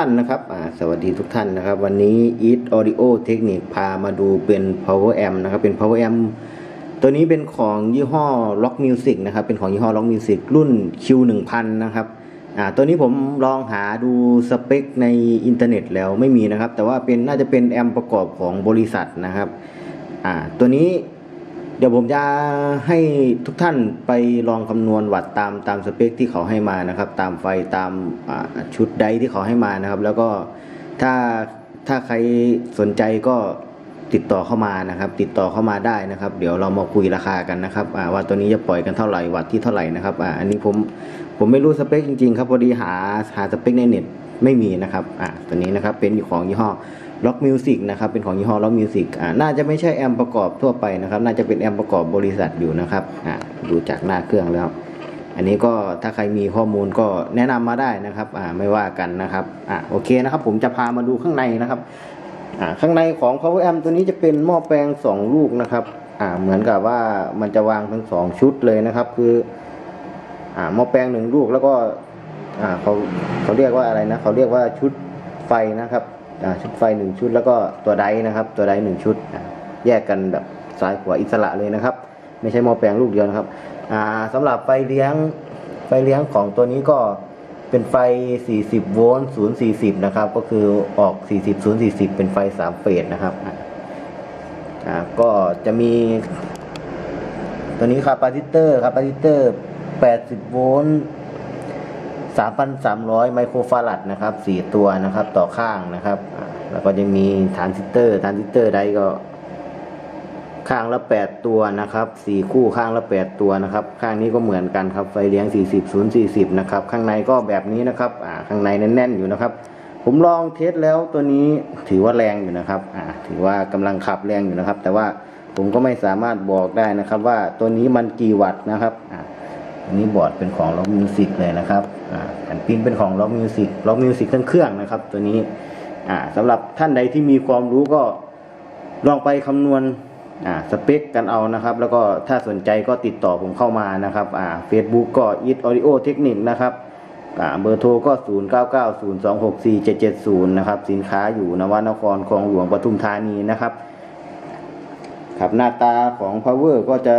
ท่านนะครับอ่าสวัสดีทุกท่านนะครับ วันนี้ Eat Audio Technique พามาดูเป็น Power Amp นะครับ เป็น Power Amp ตัวนี้เป็นของยี่ห้อ Rock Music นะครับ เป็นของยี่ห้อ Rock Music รุ่น Q1000 นะครับอ่าตัวนี้ผมลองหาดูสเปคในอินเทอร์เน็ตแล้วไม่มีนะครับ แต่ว่าเป็นน่าจะเป็นแอมประกอบของบริษัทนะครับอ่าตัวนี้ เดี๋ยวผมจะให้ทุกท่านไปลองคำนวณวัตตามตามสเปคที่เขาให้มานะครับ ตามไฟตามชุดใดที่เขาให้มานะครับ แล้วก็ถ้าถ้าใครสนใจก็ติดต่อเข้ามานะครับ ติดต่อเข้ามาได้นะครับ เดี๋ยวเรามาคุยราคากันนะครับว่าตัวนี้จะปล่อยกันเท่าไหร่วัตที่เท่าไหร่นะครับออันนี้ผมผมไม่รู้สเปคจริงๆครับพอดีหาหาสเปคในเน็ตไม่มีนะครับอ่าตัวนี้นะครับเป็นของยี่ห้อ ล็อกมิวสิกนะครับเป็นของยี่ห้อล็อกมิวสิกอ่าน่าจะไม่ใช่แอมประกอบทั่วไปนะครับ น่าจะเป็นแอมประกอบบริษัทอยู่นะครับอ่าดูจากหน้าเครื่องแล้ว อันนี้ก็ถ้าใครมีข้อมูลก็แนะนำมาได้นะครับอ่าไม่ว่ากันนะครับอ่าโอเคนะครับ ผมจะพามาดูข้างในนะครับอ่าข้างในของ power amp ตัวนี้จะเป็นหม้อแปลงสองลูกนะครับอ่าเหมือนกับว่ามันจะวางทั้งสองชุดเลยนะครับ คืออ่าหม้อแปลงหนึ่งลูกแล้วก็อ่าเขาเขาเรียกว่าอะไรนะเขาเรียกว่าชุดไฟนะครับ ชุดไฟหนึ่งชุด แล้วก็ตัวไดนะครับ ตัวไดหนึ่งชุด แยกกันแบบซ้ายขวาอิสระเลยนะครับ ไม่ใช่หม้อแปลงลูกเดียวนะครับอ่าสำหรับไฟเลี้ยงไฟเลี้ยงของตัวนี้ก็เป็นไฟ 40 โวลต์ 0 40 นะครับ ก็คือออก 40 0 40 เป็นไฟ 3 เฟสนะครับ อ่า ก็จะมี ตัวนี้คาปาซิเตอร์คาปาซิเตอร์ 80 โวลต์ 3,300 ไมโครฟารัดนะครับ 4 ตัวนะครับต่อข้างนะครับ แล้วก็จะมีฐานซิสเตอร์ฐานซิสเตอร์ใดก็ข้างละ 8 ตัวนะครับ 4 คู่ข้างละ 8 ตัวนะครับ ข้างนี้ก็เหมือนกันครับไฟเลี้ยง 40 0 40 นะครับ ข้างในก็แบบนี้นะครับข้างในแน่นๆอยู่นะครับ ผมลองเทสแล้วตัวนี้ถือว่าแรงอยู่นะครับถือว่ากำลังขับแรงอยู่นะครับ แต่ว่าผมก็ไม่สามารถบอกได้นะครับ ว่าตัวนี้มันกี่วัตต์นะครับอันนี้บอร์ดเป็นของ Rock Music เลยนะครับ แผ่นพิมพ์เป็นของ Rock Music Rock Music ทั้งเครื่องนะครับ ตัวนี้สำหรับท่านใดที่มีความรู้ก็ลองไปคำนวณสเปคกันเอานะครับ แล้วก็ถ้าสนใจก็ติดต่อผมเข้ามานะครับอ่า Facebook ก็ It Audio Technique นะครับเบอร์โทรก็ 0 9 9 0 2 6 4 7 7 0 นะครับ สินค้าอยู่นวนครคลองหลวงปทุมธานีนะครับ ครับหน้าตาของ Power ก็จะ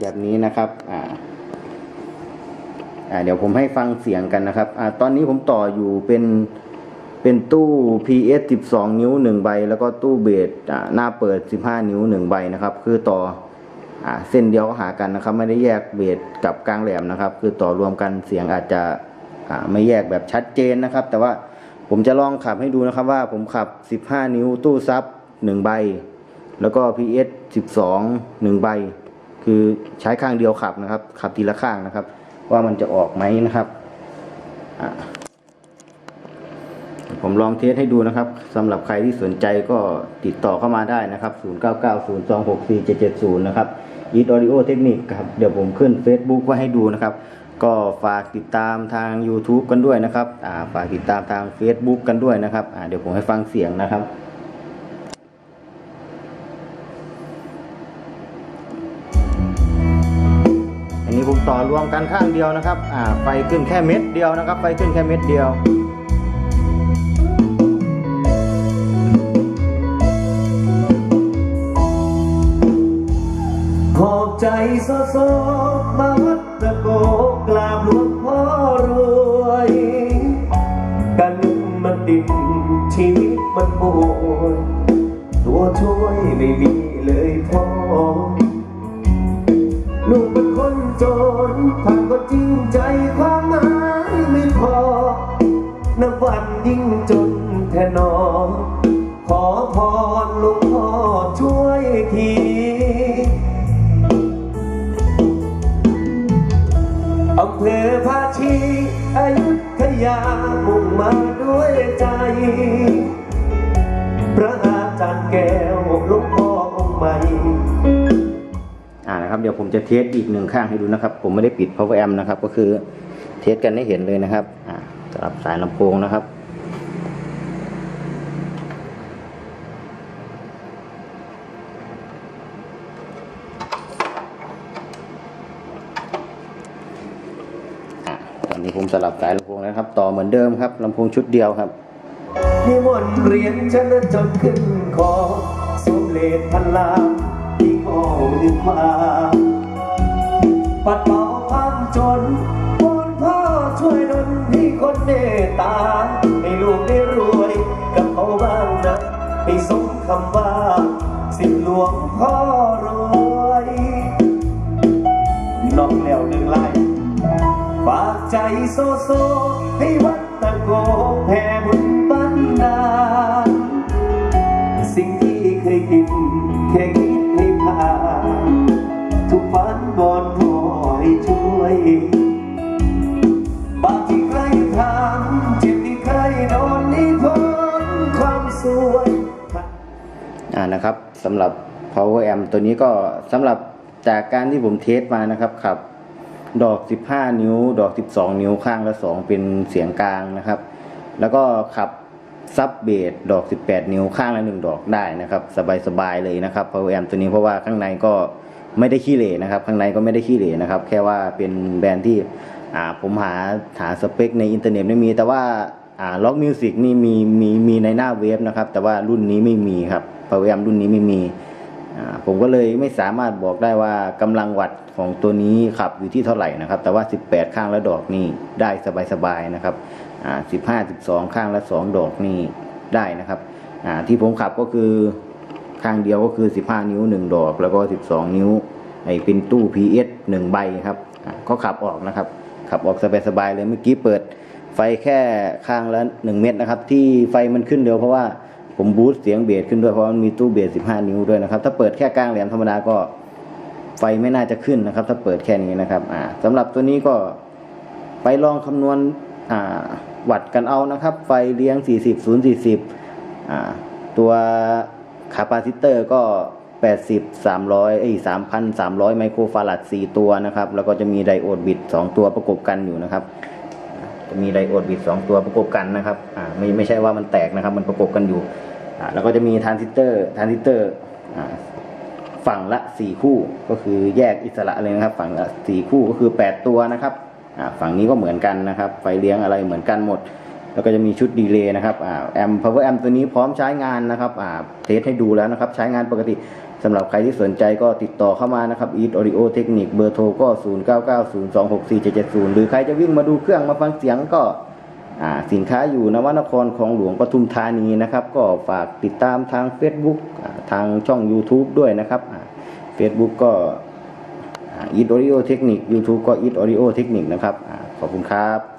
แบบนี้นะครับอ่า เดี๋ยวผมให้ฟังเสียงกันนะครับอ่าตอนนี้ผมต่ออยู่เป็นเป็นตู้ PS 12 นิ้ว 1 ใบ แล้วก็ตู้เบสอ่าหน้าเปิด 15 นิ้ว 1 ใบนะครับ คือต่ออ่าเส้นเดียวก็หากันนะครับ ไม่ได้แยกเบสกับกลางแหลมนะครับ คือต่อรวมกันเสียงอาจจะอ่าไม่แยกแบบชัดเจนนะครับ แต่ว่าผมจะลองขับให้ดูนะครับว่าผมขับ 15 นิ้วตู้ซับ 1 ใบ แล้วก็ PS 12 1 ใบ คือใช้ข้างเดียวขับนะครับ ขับทีละข้างนะครับ ว่ามันจะออกไหมนะครับอะผมลองเทสให้ดูนะครับสำหรับใครที่สนใจก็ติดต่อเข้ามาได้นะครับ 0990264770 นะครับ Eat Audio Technique ครับ เดี๋ยวผมขึ้น Facebook ไว้ให้ดูนะครับ ก็ฝากติดตามทาง YouTube กันด้วยนะครับอ่าฝากติดตามทาง Facebook กันด้วยนะครับอ่าเดี๋ยวผมให้ฟังเสียงนะครับ ต่อรวมกันข้างเดียวนะครับอ่าไฟขึ้นแค่เม็ดเดียวนะครับ ไฟขึ้นแค่เม็ดเดียวขอบใจโซโซมาวัดตะโกกราบหลวงพ่อรวยการเงินมันดิ่งชีวิตมันป่วยตัวช่วยไม่มีเลยพ่อ ลูกเป็นคนจนทางก็จริงใจความหมายไม่พอนับวันยิ่งจนแทนอ ขอพรหลวงพ่อช่วยทีอำเภอภาชีอยุธยามุ่งมาด้วยใจ นะครับเดี๋ยวผมจะเทสอีกหนึ่งข้างให้ดูนะครับ ผมไม่ได้ปิด power amp นะครับ ก็คือเทสกันให้เห็นเลยนะครับสำหรับสายลำโพงนะครับตอนนี้ผมสลับสายลำโพงแล้วครับ ต่อเหมือนเดิมครับลำโพงชุดเดียวครับนิมนต์เรียนฉันจนขึ้นคอสมเลพันลาม ที่มองดึงมาปัดเป่าความจนวอนพ่อช่วยดลให้คนเมตตา ให้ลูกได้รวยกับเขาบ้างนะให้สมคำว่า สิบหลวงพ่อรวยน้องแล้วหนึ่งไล่ฝากใจโซโซให้วัด นะครับสำหรับ power amp ตัวนี้ก็สำหรับจากการที่ผมเทสมานะครับขับ ดอก 15 นิ้ว ดอก 12 นิ้วข้างละ 2 เป็นเสียงกลางนะครับ แล้วก็ขับซับเบสดอก 18 นิ้วข้างละ 1 ดอกได้นะครับ สบายๆเลยนะครับ power amp ตัวนี้เพราะว่าข้างในก็ไม่ได้ขี้เหร่นะครับ ข้างในก็ไม่ได้ขี้เหร่นะครับ แค่ว่าเป็นแบรนด์ที่ผมหาหาสเปคในอินเทอร์เน็ตไม่มี แต่ว่าอ่าล็อกมิวสิกนี่มีมีมีในหน้าเว็บนะครับ แต่ว่ารุ่นนี้ไม่มีครับ power amp รุ่นนี้ไม่มีผมก็เลยไม่สามารถบอกได้ว่ากำลังวัดของตัวนี้ขับอยู่ที่เท่าไหร่นะครับ แต่ว่า 18 ข้างละดอกนี่ได้สบายๆนะครับ15 12 ข้างละ 2 ดอกนี่ได้นะครับที่ผมขับก็คือข้างเดียวก็คือ 15 นิ้ว 1 ดอก แล้วก็ 12 นิ้วไอ้เป็นตู้ PS 1 ใบครับก็ขับออกนะครับ ขับออกสบายๆเลยเมื่อกี้เปิดไฟแค่ข้างละ 1 เม็ดนะครับ ที่ไฟมันขึ้นเร็วเพราะว่า ผมบูสต์เสียงเบสขึ้นด้วยเพราะมันมีตู้เบส15 นิ้วด้วยนะครับ ถ้าเปิดแค่กลางแหลมธรรมดาก็ไฟไม่น่าจะขึ้นนะครับ ถ้าเปิดแค่นี้นะครับ อ่าสำหรับตัวนี้ก็ไปลองคำนวณอ่าวัดกันเอานะครับ ไฟเลี้ยง 40 0 40อ่าตัวคาปาซิเตอร์ก็ 80 300เอ้ย3,300 ไมโครฟาราด4ตัวนะครับ แล้วก็จะมีไดโอดบิด 2 ตัวประกบกันอยู่นะครับ จะมีไดโอดบิดสองตัวประกบกันนะครับอ่าไม่ไม่ใช่ว่ามันแตกนะครับ มันประกบกันอยู่อ่าแล้วก็จะมีทรานซิสเตอร์ทรานซิสเตอร์อ่าฝั่งละสี่คู่ก็คือแยกอิสระเลยนะครับ ฝั่งละสี่คู่ก็คือแปดตัวนะครับอ่าฝั่งนี้ก็เหมือนกันนะครับ ไฟเลี้ยงอะไรเหมือนกันหมด แล้วก็จะมีชุดดีเลย์นะครับอ่าแอม power amp ตัวนี้พร้อมใช้งานนะครับอ่าเทสให้ดูแล้วนะครับ ใช้งานปกติ สำหรับใครที่สนใจก็ติดต่อเข้ามานะครับ Eat Audio Technic เบอร์โทรก็ 0990264770 หรือใครจะวิ่งมาดูเครื่องมาฟังเสียงก็สินค้าอยู่นวนครของหลวงปทุมธานีนะครับ ก็ฝากติดตามทาง Facebook ทางช่อง YouTube ด้วยนะครับ Facebook ก็อ่า Eat Audio Technic YouTube ก็ Eat Audio Technic นะครับอขอบคุณครับ